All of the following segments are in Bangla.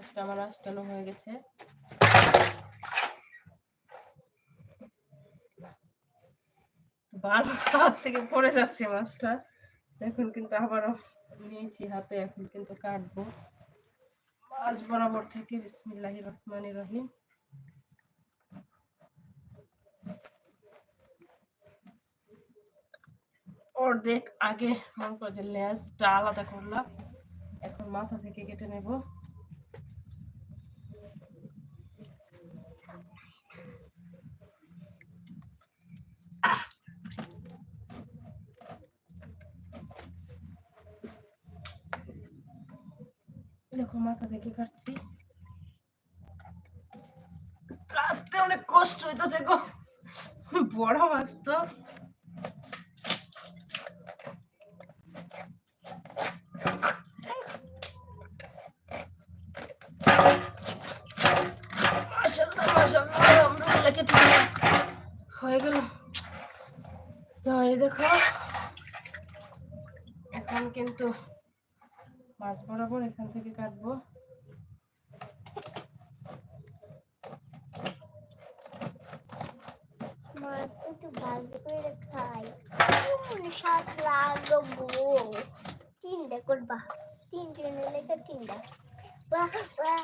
মাছটা আমার আষ্টানো হয়ে গেছে। হাত থেকে পড়ে যাচ্ছে মাছটা। এখন কিন্তু আবারও নিয়েছি হাতে, এখন কিন্তু কাটবো। মাছ বরাবর থেকে বিসমিল্লাহ রহমান রহিম। অর্ধেক আগে মনে করো যে লেজটা আলাদা করলাম। এখন মাথা থেকে কেটে নেব। দেখো মাথা থেকে কাটছি। কাটতে অনেক কষ্ট হইতেছে গো। বড় মাছ তো। হয়ে গেল। এই দেখো। এখন কিন্তু মাছ বরাবর এখান থেকে কাটবো। তিনটা করবা। তিনটে লেগে তিনটা। বাহ বাহ।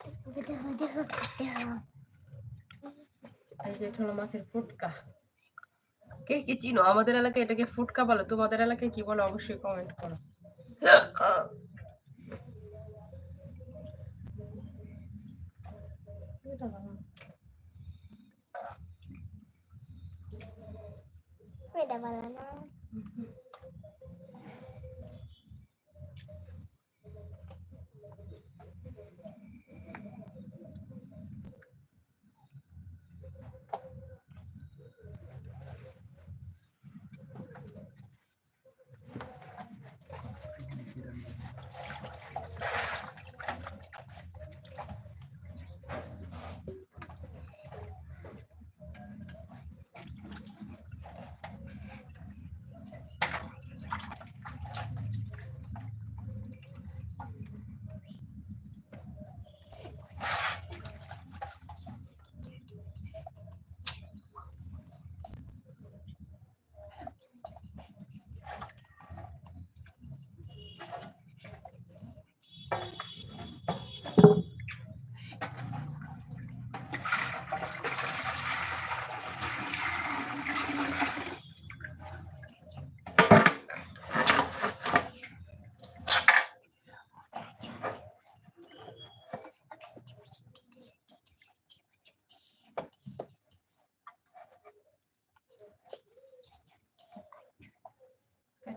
দেখো দেখো দেখো এই যে হলো মাছের ফুটকা। কে কি চিনো আমাদের এলাকায় এটাকে ফুটকা বলে, তোমাদের এলাকায় কি বলে অবশ্যই কমেন্ট করো এটা ভালো। না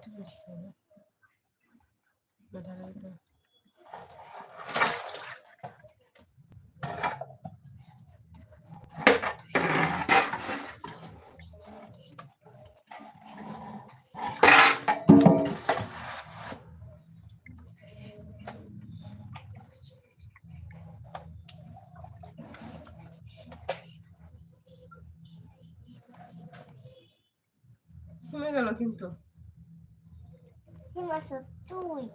কেটে নিচ্ছি আমি। না, ঢালাই দাও। কমে গেল কিন্তু Ini masuk tuh.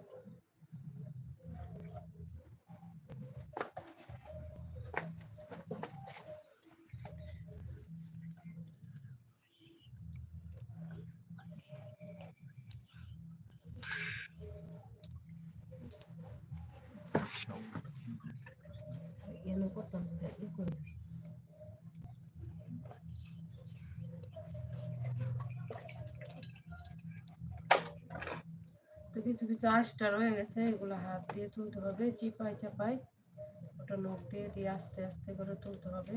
Yang nukut tak ikut. কিছু কিছু আস্টার রয়ে গেছে, এগুলো হাত দিয়ে তুলতে হবে চিপাই চাপাই ওটা নখ দিয়ে দিয়ে আস্তে আস্তে করে তুলতে হবে।